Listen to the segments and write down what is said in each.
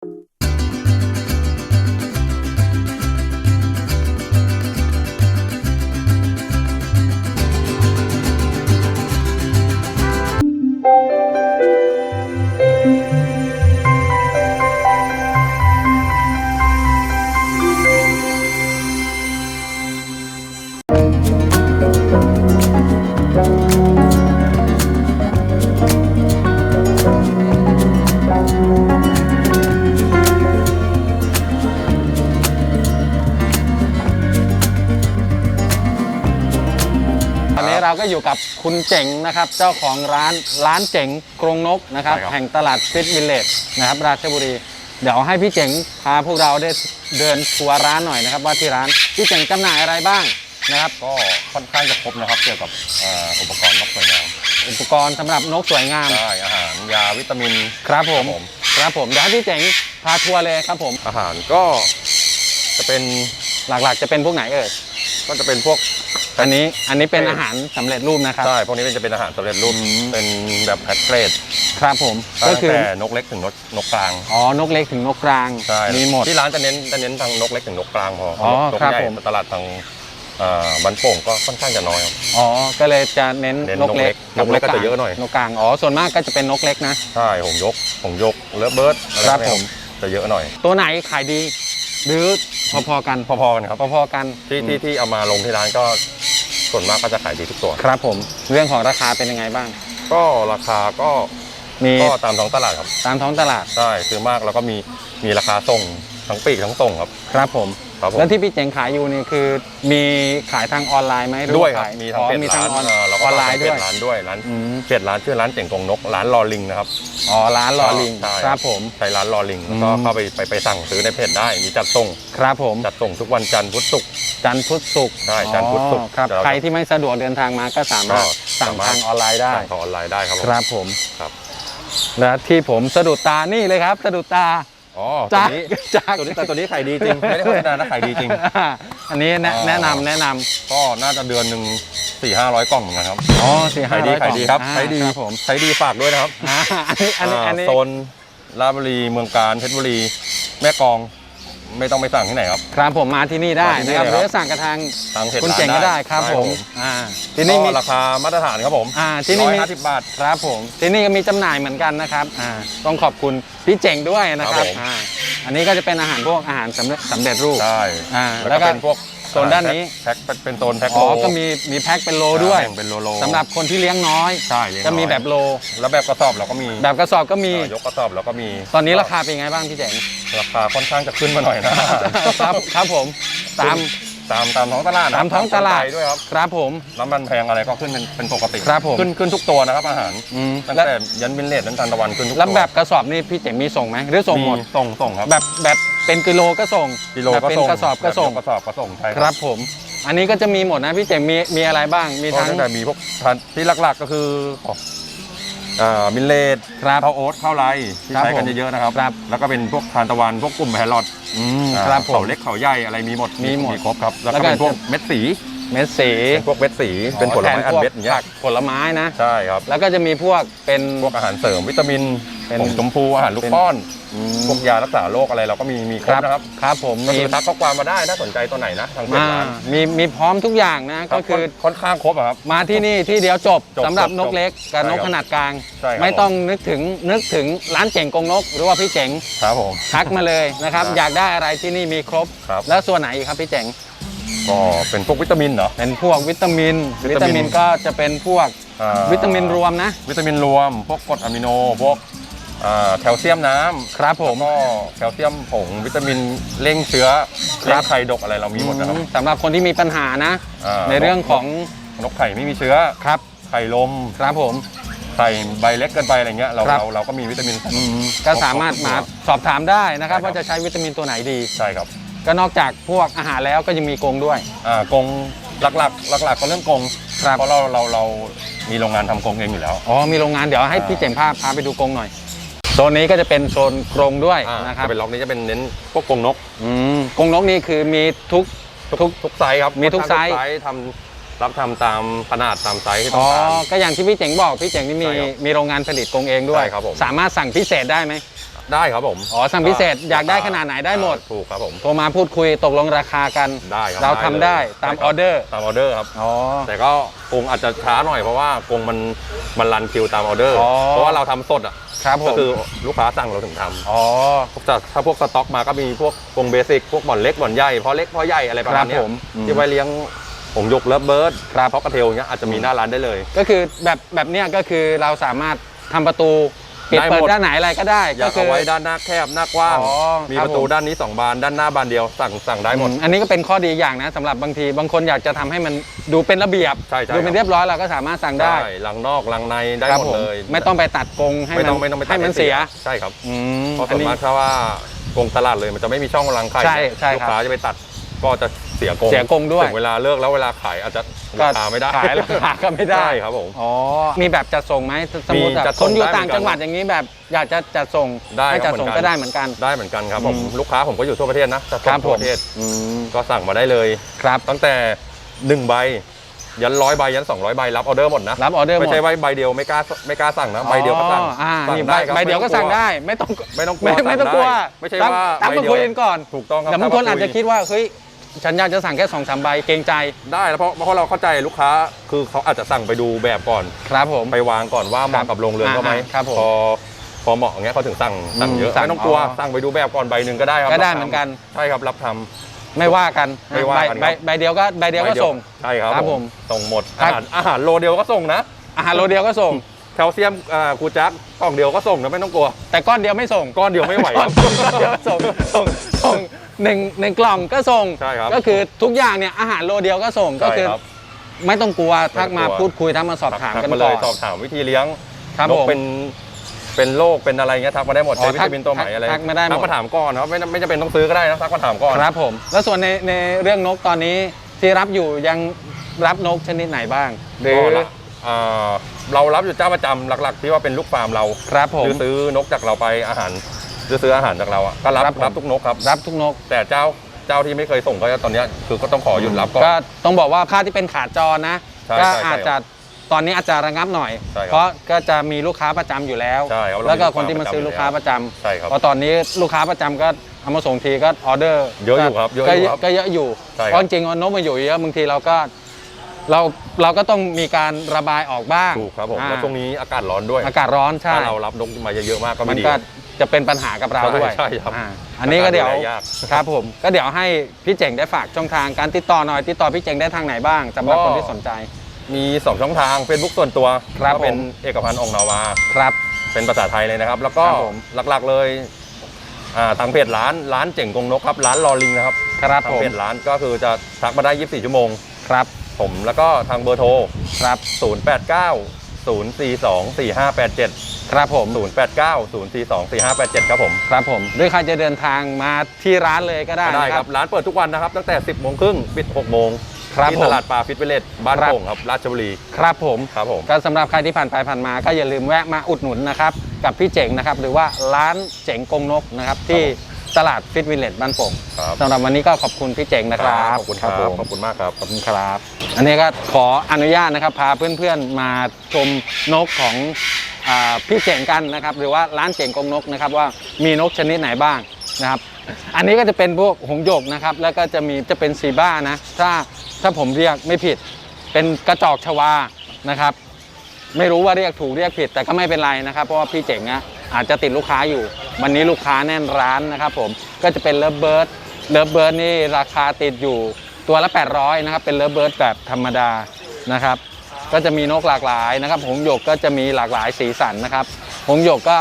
ต เราก็อยู่กับคุณเจ๋งนะครับ เจ้าของร้านร้านเจ๋งกรงนกนะครับ ใช่ครับ แห่งตลาดฟิตวิลเลจนะครับ ราชบุรี เดี๋ยวให้พี่เจ๋งพาพวกเราได้เดินทัวร์ร้านหน่อยนะครับ ว่าที่ร้านพี่เจ๋งจำหน่ายอะไรบ้างนะครับ ก็ค่อนข้างจะครบนะครับ เกี่ยวกับเอ่ออุปกรณ์นกสวยงามอุปกรณ์สำหรับนกสวยงาม ได้อาหารยาวิตามิน ครับผม ครับผม ครับผมเดี๋ยวให้พี่เจ๋งพาทัวร์เลยครับผม อาหารก็จะเป็นหลักๆจะเป็นพวกไหนเอ่ยก็จะเป็นพวก อันนี้อันนี้เป็นเอ่ออาหารสำเร็จรูปนะครับ ใช่ พวกนี้จะเป็นอาหารสำเร็จรูป อืม เป็นแบบแพ็คเกรดครับผมตั้ก็งคือแต่นกเล็กถึงนกนกกลาง อ๋อนกเล็กถึงนกกลาง ใช่มีหมด ที่ร้านจะเน้นจะเน้นทางนกเล็กถึงนกกลางพออ๋อนกครับใหญ่ผม ตลาดทางเอ่อบันโป่งก็ค่อนข้างจะน้อยครับ อ๋อก็เลยจะเน้นเน้นนกเล็กนกเล็กก็จะเยอะหน่อย นกกลางอ๋อส่วนมากก็จะเป็นนกเล็กนะ ใช่หงยกหงยกเลิฟเบิร์ดอะไรครับพวกนี้ผม จะเยอะหน่อย ตัวไหนขายดี หรือพอๆกันพอๆกันครับ พอๆกัน ที่ที่ที่เอามาลงที่ร้านก็ ส่วนมากก็จะขายดีทุกตัว ครับผม เรื่องของราคาเป็นยังไงบ้าง ก็ราคาก็มีก็ตามท้องตลาดครับ ตามท้องตลาด ใช่ซื้อมากแล้วก็มีมีราคาส่งทั้งปีกทั้งส่งครับ ครับผม ครับผม แล้วที่พี่เจ๋งขายอยู่นี่คือ มีขายทางออนไลน์ไหมหรือด้วยาครับขายมีทั้งอ๋อเพจมีทางร้านออนเอ่อแล้วอก็อนไลน์เพด้วยจร้านด้วยร้านอืม เพจร้านชื่อร้านเจ๋งกงนกร้านลอลิงนะครับอ๋อร้านลอลิงใช่ครับผม ใช้ร้านลอลิงแล้วก็อืม เข้าไปไปไปสั่งซื้อในเพจได้มีจัดส่งครับผม จัดส่งทุกวันจันทร์พุธศุกร์ จันทร์พุธศุกร์ใช่จันทร์พุธศุกร์อ๋อครับเดี๋ยวเราใครที่ไม่สะดวกเดินทางมาก็สามารถก็สั่งสามารถ ทางออนไลน์ได้สั่งทางออนไลน์ได้ครับผม ครับผมครับ และที่ผมสะดุดตานี่เลยครับ สะดุดตา อ๋อตัจากวนี้จากตัวนี้แต่ตัวนี้ขายดีจริง ไม่ได้โฆษณานะขายดีจริง อันนี้แนะอ๋อแนะนำแนะนำก็น่าจะเดือนหนึ่งสี่ห้าร้อยกล่องเหมือนกันครับอ๋อสี่ห้าขายดีร้อยขายดีครับอ่าขายดีครับผมขายดีฝากด้วยนะครับอ่าอันนี้อันนี้อันนี้าโซนราชบุรีเมืองการเพชรบุรี แม่กลอง ไม่ต้องไปสั่งที่ไหนครับ ครับผมมาที่นี่ได้มาที่นี่นะครับหเลยรืครับ อสั่งกระทางทางเพจคุณร้านเจ๋งก็ได้ครับผมอ่าที่นี่ก็มี ราคามาตรฐานครับผมอ่าที่นี่ร้อยมีห้าสิบบาท ครับผมที่นี่ก็มีจำหน่ายเหมือนกันนะครับอ่าต้องขอบคุณพี่เจ๋งด้วยนะครับครับผม อ่าอันนี้ก็จะเป็นอาหารพวกอาหารสำเร็จสำเร็จรูป ใช่อ่าแล้วแล้วก็ ก็เป็นพวก โซนด้านนี้แพ็คแพ็คเป็นโซนแพ็คอ๋โล อก็มีมีแพ็คเป็นโลด้วยแบ่งเป็นโลโลสำหรับคนที่เลี้ยงน้อยใช่เลี้ยงก็มีน้อยแบบโล แล้วแบบกระสอบเราก็มีแบบกระสอบก็มี เอ่อยกกระสอบเราก็มีตอนนี้ราคาเป็นไงบ้างพี่เจ๋งราคาค่อนข้างจะขึ้นมาหน่อยนะครับครับผมตาม ตามตามท้องตลาดนะตามท้องตลาดใจด้วยครับครับผม น้ำมันแพงอะไรก็ขึ้นเป็นเป็นปกติครับผมขึ้นขึ้นทุกตัวนะครับอาหารอืมตั้งแล้วแต่ยันวินเลดยันทันตะวันขึ้นทุกตัวแล้วแบบกระสอบนี่พี่เจ๋งมีส่งไหมหรือส่งหมด ส่งส่งครับ แบบแบบ เป็นกิโลก็ส่งกิโลแบบก็เป็นส่งกระสอบก็ส่ง แบบยกกระสอบก็ส่งใช่ครับผม อันนี้ก็จะมีหมดนะพี่เจ๋งมีมีอะไรบ้าง มีก็ทั้งตั้งแต่มีพวกทานที่หลักๆก็คืออ่ามินเลดครับ ข้าวโอ๊ตข้าวไรที่ครับใช้กันผมเยอะๆนะครับ ครับ แล้วก็เป็นพวกทานตะวันพวกกลุ่มแฮร์รอดอืมอ่าครับผม เขาเล็กเขาใหญ่อะไรมีหมดมีหมด ครบครับ แล้วแล้วก็ก็เป็นพวกเม็ดสี เม็ดสีเป็นพวกเม็ดสีเป็นผลไม้อัดเม็ดอย่างเงี้ผัยกผลไม้นะ ใช่ครับ แล้วก็จะมีพวกเป็นพวกอาหารเสริมวิตามินเป็นผงชมพูอาหารลูกเป็นป้อนอืมพวกยารักษาโรคอะไรเราก็มีมีคครรับบนะครับครับผมก็มีคือทักข้อความมาได้ถ้าสนใจตัวไหนนะทางเพจอ่าร้านมีมีพร้อมทุกอย่างนะรัก็บคือค่อนข้างครบอะครับมาที่นี่ที่เดียวจบจบสำหรับจบนกเล็กกับใช่นกครับขนาดกลางใช่ครับไม่ต้องนึกถึงนึกถึงร้านเจ๋งกงนก หรือว่าพี่เจ๋งครับผมทักมาเลยนะครับครับอยากได้อะไรที่นี่มีครบครับแล้วส่วนไหนอีกครับพี่เจ๋ง ก็เป็นพวกวิตามินเหรอ เป็นพวกวิตามิน วิวิตาตามินมินก็จะเป็นพวกอ่า วิตามินรวมนะ วิตามินรวม พวกกรดอะมิโน พวกอ่าแคลเซียมน้ำครับผม แล้วก็แคลเซียมผงวิตามินเร่งเชื้อครับเร่งไข่ดกอะไรเรามีหมดนะครับอืสำหรับคนที่มีปัญหานะาในเรื่องของนกไข่ไม่มีเชื้อ ครับไข่ลม ครับผม ไข่ใบเล็กเกินไปอะไรเงี้ย เราครับ เราเราก็มีวิตามินอืมก็สามารถมาสอบถามได้นะครับ ใช่ครับ ว่าจะใช้วิตามินตัวไหนดี ใช่ครับ ก็นอกจากพวกอาหารแล้วก็ยังมีกรงด้วย อ่ากรงหลักๆ หลักๆก็เรื่องกรงครับ เพราะเราเราเรามีโรงงานทำกรงเองอยู่แล้ว อ๋อมีโรงงานเดี๋ยวให้อ่าพี่เจ๋งพาพาไปดูกรงหน่อยโซนนี้ก็จะเป็นโซนกรงด้วยอ่านะครับจะเป็นล็อกนี้จะเป็นเน้นพวกกรงนกอืมกรงนกนี่คือมีทุกทุก ทุกไซส์ครับมีทุกไซส์ ทำรับทำตามขนาดตามไซส์ที่ต้อ๋อองการ ก็อย่างที่พี่เจ๋งบอกพี่เจ๋งนี่มีใช่ครับมีโรงงานผลิตกรงเองด้วย ใช่ครับผม สามารถสั่งพิเศษได้ไหม ได้ครับผมอ๋อสั่งพิเศษอยากได้ขนาดไหนได้หมด ถูกครับผมโทรมาพูดคุยตกลงราคากันได้ครับเราทำได้เลยตามใช่คอบอเดอร์ตามออเดอร์ครับอ๋อแต่ก็คงอาจจะช้าหน่อยเพราะว่ากงมันมันรันคิวตามออเดอร์อ๋อเพราะว่าเราทำสดอะครับผก็มคือลูกค้าสั่งเราถึงทำอ๋อพวกจะถ้าพวกสต็อกมาก็มีพวกกงเบสิกพวกบ่อนเล็กบ่อนใหญ่พอเล็กพอใหญ่อะไรประมาณเนี้ครัยบผมอืมที่ไว้เลี้ยงผงหยกเลิฟเบิร์ดครับพอกระเทลอย่างเงี้ยอาจจะมีหน้าร้านได้เลย ก็คือแบบแบบเนี้ยก็คือเราสามารถทำประตู ปิดได้หมดเปิดด้านไหนอะไรก็ได้อยากคืเอาไว้ด้านหน้าแคบหน้ากว้าง อ๋อมีครับประตูผมด้านนี้สองบานด้านหน้าบานเดียวสั่งสั่งได้หมด อือันนี้ก็เป็นข้อดีอย่างนะสำหรับบางที บางคนอยากจะทำให้มันดูเป็นระเบียบ ใช่ใช่ดูเป็นเรียบร้อยเราก็สามารถสั่งได้หลังนอกหลังในได้ครับหมดผมเลยไม่ต้องไปตัดกรงให้ไม่มัต้องไม่ต้องไปตัดให้มันเสียใช่ครับอืมเพราะอัส่นวนนี้ มากถ้าว่ากงตลาดเลยมันจะไม่มีช่องรังไข่ใช่ใช่ลูครับกค้าจะไปตัดก็จะ เสียกงเสียกรงด้วยถึงเวลาเลิกแล้วเวลาขายอาจจะก็ราคาไม่ได้ขายราคาก็ไม่ได้ใช่ครับผมอ๋อมีแบบจัดส่งไหมสมมติมีแบบจัดคส่นงอยู่ได้ต่างเหมือนกันจังหวัดอย่างนี้แบบอยากจะจัดส่งได้ให้ครัจับดส่งเหมือนกันก็ได้เหมือนกันได้เหมือนกันครับผมอืมลูกค้าผมก็อยู่ทั่วประเทศนะจะคส่รังบทั่วผมประเทศอืมก็สั่งมาได้เลยครับ ตั้งแต่หนึ่งใบยันร้อยใบยันสองร้อยใบรับออเดอร์หมดนะรับออเดอร์หมไม่ดใช่ว่าใบเดียวไม่กล้าไม่กล้าสั่งนะใบเดียวก็สั่งอ๋ออ่าสั่งนี่ใบได้ครับใบเดียวก็ไม่ต้สั่งลัวได้ไม่ต้องไม่ต้องกลัวไม่ไม่ต้องกลัวสั่งได้ไม่ใช่ว่าตั้งใบมาเดียวคุยกันก่อนถูกต้องครับแต่บางคนอาจจะยคิดว่าเฮ้ย ฉันอยากจะสั่งแค่สองสามใบเกรงใจได้แล้วเพราะเพราะเราเข้าใจลูกค้าคือเขาอาจจะสั่งไปดูแบบก่อน ครับผม ไปวางก่อนว่าเหมาะกับโรงเรือนเขาไหมอ่าๆครับผมพอพอเหมาะอย่างเงี้ยเขาถึงสั่งสั่งเยอะอืมสั่งไม่ต้องกลัวอ๋อสั่งไปดูแบบก่อนใบหนึ่งก็ได้ครับก็ได้รับทำเหมือนกัน ใช่ครับรับทำ ไม่ว่ากันไม่ว่ากันใบครับ ใบใบเดียวก็ใบเดียวก็ส่ง ใช่ครับครับผมส่งหมดครัอาบ หารอาหารโลเดียวก็ส่งนะ อาหารโลเดียวก็ส่งแค ลเซียมอ่าคูจักกล่องเดียวก็ส่งนะไม่ต้องกลัว แต่ก้อนเดียวไม่ส่งก้อนเดียวไม่ไหวครับ ก้อนเดียวส่งส่งส่งหนึ่งหนึ่งกล่องก็ส่งใช่ครับก็คือทุกอย่างเนี่ยอาหารโลเดียวก็ส่งก็ใช่คือครับ ไม่ต้องกลัวทักมาไม่ต้องกลัวพูดคุยทักมาสอบถามทักันมาเลก่อยน สอบถามวิธีเลี้ยงครับนกผมเป็นเป็นโรคเป็นอะไรเงี้ยทักมาได้หมดอ๋อใช้วิตามินตัวไหนอะไรทักมาได้หมด ทักมาถามก่อนนะครับไม่ไม่จำเป็นต้องซื้อก็ได้นะทักมาถามก่อนครับผม แล้วส่วนในในเรื่องนกตอนนี้ที่รับอยู่ยังรับนกชนิดไหนบ้าง หรือก็ละอ่า เรารับอยู่เจ้าประจำหลัก ๆ ที่ว่าเป็นลูกฟาร์มเราครับผมหรือซื้อนกจากเราไปอาหารหรือซื้ออาหารจากเราอะก็รับครับผมรับทุกนกครับรับทุกนก แต่เจ้าเจ้าที่ไม่เคยส่งก็ตอนเนี้ยคือก็ต้องขอหยุดรับก่อนก็ต้องบอกว่าค่าที่เป็นขาจรนะใช่ก็ใช่อาจจะตอนนี้อาจจะระงับหน่อยใช่ครับเพราะก็จะมีลูกค้าประจำอยู่แล้วใช่ครับแล้วก็เรามีคนที่มาซื้อลูลูกกค้าค้าประจำใช่ครับเพราะตอนนี้ลูกค้าประจำก็เอามาส่งทีก็ออเดอร์เยอะอยู่ครับเยอะก็อยู่ครับก็เยอะอยู่ใช่ครับเพราะจริงๆเอานกมาอยู่เยอะบางทีเราก็ เราเราก็ต้องมีการระบายออกบ้างถูกครับผมอ่าแล้วช่วงนี้อากาศร้อนด้วย อากาศร้อนใช่ถ้าเรารับนกมาเยอะๆมากก็มัไม่นดีก็จะเป็นปัญหากับเราใช่ด้วยใช่ครับอ่าอันนี้ก็เดี๋ยวอากาศดูแลยากครับผมก็เดี๋ยวให้พี่เจ๋งได้ฝากช่องทางการติดต่อหน่อยติดต่อพี่เจ๋งได้ทางไหนบ้างสำหรับก็คนที่สนใจ มี 2 ช่องทาง Facebook ส่วนตัวครับก็เป็นผมเอกพันธ์องค์นาวาครับเป็นภาษาไทยเลยนะครับ แล้วก็ครับผมหลักๆเลยอ่าทางเพจร้านร้านเจ๋งกงนกครับร้านรอลิงนะครับครับทางผมเพจร้านก็คือจะทักมาได้ 24 ชั่วโมงครับ ผมแล้วก็ทางเบอร์โทร ครับ 089 042 4587 ครับผม 089 042 4587 ครับผม ครับผม ด้วยใครจะเดินทางมาที่ร้านเลยก็ได้ได้นะคครัรับ บ ร้านเปิดทุกวันนะครับ ตั้งแต่ 10โมงครึ่งปิด6โมงครับที่ผม ตลาดปลาฟิตเวลเลตบ้านครับโป่งครับ ราชบุรี ครับผม ครับผม ก็สำหรับใครที่ผ่านไปผ่านมาก็อย่าลืมแวะมาอุดหนุนนะครับ กับพี่เจ๋งนะครับ หรือว่าร้านเจ๋งกงนกนะครับ ที่ ตลาดฟิตวิลเลจบ้านโป่งครับสำหรับวันนี้ก็ขอบคุณพี่เจ๋งนะครับขอบคุณครับผมขอบคุณมากครับขอบคุณครับ อันนี้ก็ขออนุญาตนะครับพาเพื่อนๆมาชมนกของอาพี่เจ๋งกันนะครับ หรือว่าร้านเจ๋งกงนกนะครับว่ามีนกชนิดไหนบ้างนะครับ อันนี้ก็จะเป็นพวกหงส์หยกนะครับ แล้วก็จะมีจะเป็นซีบ้านะ ถ้าถ้าผมเรียกไม่ผิด เป็นกระจอกชวานะครับ ไม่รู้ว่าเรียกถูกเรียกผิดแต่ก็ไม่เป็นไรนะครับ เพราะว่าพี่เจ๋งอะอาจจะติดลูกค้าอยู่ วันนี้ลูกค้าแน่นร้านนะครับผมก็จะเป็นเลิฟเบิร์ดเลิฟเบิร์ดนี่ราคาติดอยู่ตัวละ 800นะครับเป็นเลิฟเบิร์ดแบบธรรมดานะครับ ก็จะมีนกหลากหลายนะครับหงหยกก็จะมีหลากหลายสีสันนะครับหงหยกก็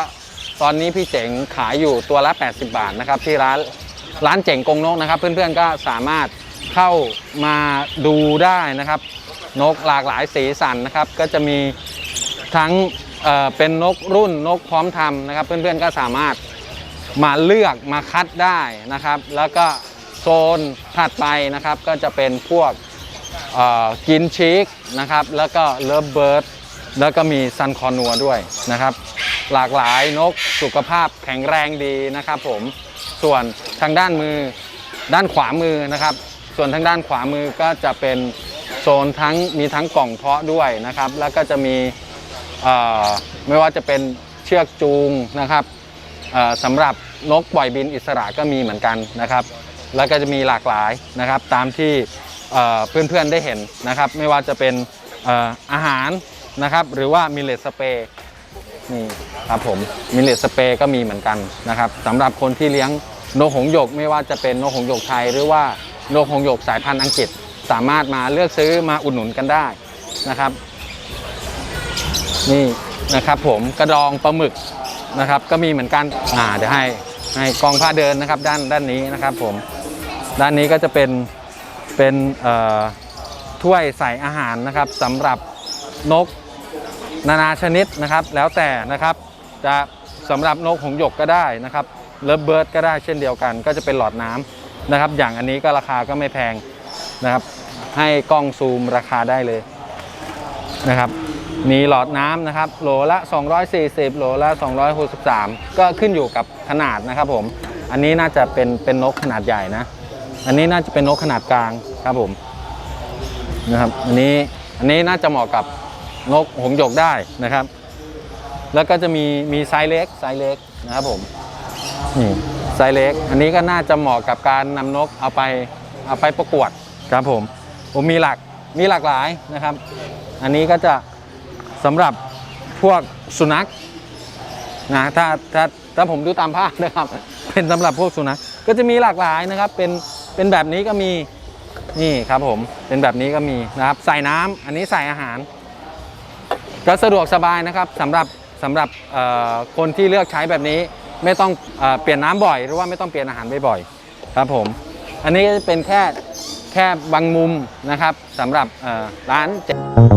ตอนนี้พี่เจ๋งขายอยู่ตัวละ 80 บาทนะครับที่ร้านร้านเจ๋งกงนกนะครับ เพื่อนๆก็สามารถเข้ามาดูได้นะครับ นกหลากหลายสีสันนะครับ ก็จะมี ทั้งเเป็นนกรุ่นนกพร้อมทำนะครับ เพื่อนๆก็สามารถมาเลือกมาคัดได้นะครับ แล้วก็โซนถัดไปนะครับก็จะเป็นพวกกินชีกนะครับ แล้วก็เลิฟเบิร์ดแล้วก็มีซันคอนัวด้วยนะครับ หลากหลายนกสุขภาพแข็งแรงดีนะครับผมส่วนทางด้านมือด้านขวามือนะครับ ส่วนทางด้านขวามือก็จะเป็นโซนทั้งมีทั้งกล่องเพาะด้วยนะครับ แล้วก็จะมี ไม่ว่าจะเป็นเชือกจูงนะครับสำหรับนกปล่อยบินอิสระก็มีเหมือนกันนะครับ แล้วก็จะมีหลากหลายนะครับ ตามที่เพื่อนๆได้เห็นนะครับ ไม่ว่าจะเป็นออาหารนะครับ หรือว่ามิเลตสเปรย์นี่ครับผมมิเลตสเปรย์ก็มีเหมือนกันนะครับสำหรับคนที่เลี้ยงนกหงส์หยก ไม่ว่าจะเป็นนกหงส์หยกไทย หรือว่านกหงส์หยกสายพันธุ์อังกฤษ สามารถมาเลือกซื้อมาอุดหนุนกันได้นะครับ นี่นะครับผมกระดองปลาหมึกนะครับก็มีเหมือนกันอ่าเดี๋ยวให้ให้กองผ้าเดินนะครับด้านด้านนี้นะครับผมด้านนี้ก็จะเป็นเป็นถ้วยใส่อาหารนะครับสำหรับนกนานาชนิดนะครับ แล้วแต่นะครับจะสำหรับนกหงส์หยกก็ได้นะครับเลิฟเบิร์ดก็ได้เช่นเดียวกัน ก็จะเป็นหลอดน้ำนะครับ อย่างอันนี้ก็ราคาก็ไม่แพงนะครับ ให้กล้องซูมราคาได้เลยนะครับ มีหลอดน้ำนะครับโหลละ 240 โหลละ 263 ก็ขึ้นอยู่กับขนาดนะครับผมอันนี้น่าจะเป็นเป็นนกขนาดใหญ่นะ อันนี้น่าจะเป็นนกขนาดกลางครับผมนะครับอันนี้อันนี้น่าจะเหมาะกับนกหงส์หยกได้นะครับ แล้วก็จะมีมีไซส์เล็กไซส์เล็กนะครับผมนี่ไซส์เล็ก อันนี้ก็น่าจะเหมาะกับการนำนกเอาไปเอาไปประกวดครับผมผมมีหลักมีหลากหลายนะครับ อันนี้ก็จะ สำหรับพวกสุนัขนะถ้าถ้าถ้าผมดูตามภาพนะครับ เป็นสำหรับพวกสุนัขก็จะมีหลากหลายนะครับ เป็นเป็นแบบนี้ก็มีนี่ครับผมเป็นแบบนี้ก็มีนะครับ ใส่น้ำอันนี้ใส่อาหาร ก็สะดวกสบายนะครับสำหรับสำหรับคนที่เลือกใช้แบบนี้ไม่ต้องเอเปลี่ยนน้ำบ่อย หรือว่าไม่ต้องเปลี่ยนอาหารบ่อยๆครับผมอันนี้เป็นแค่แค่บางมุมนะครับสำหรับร้านเจ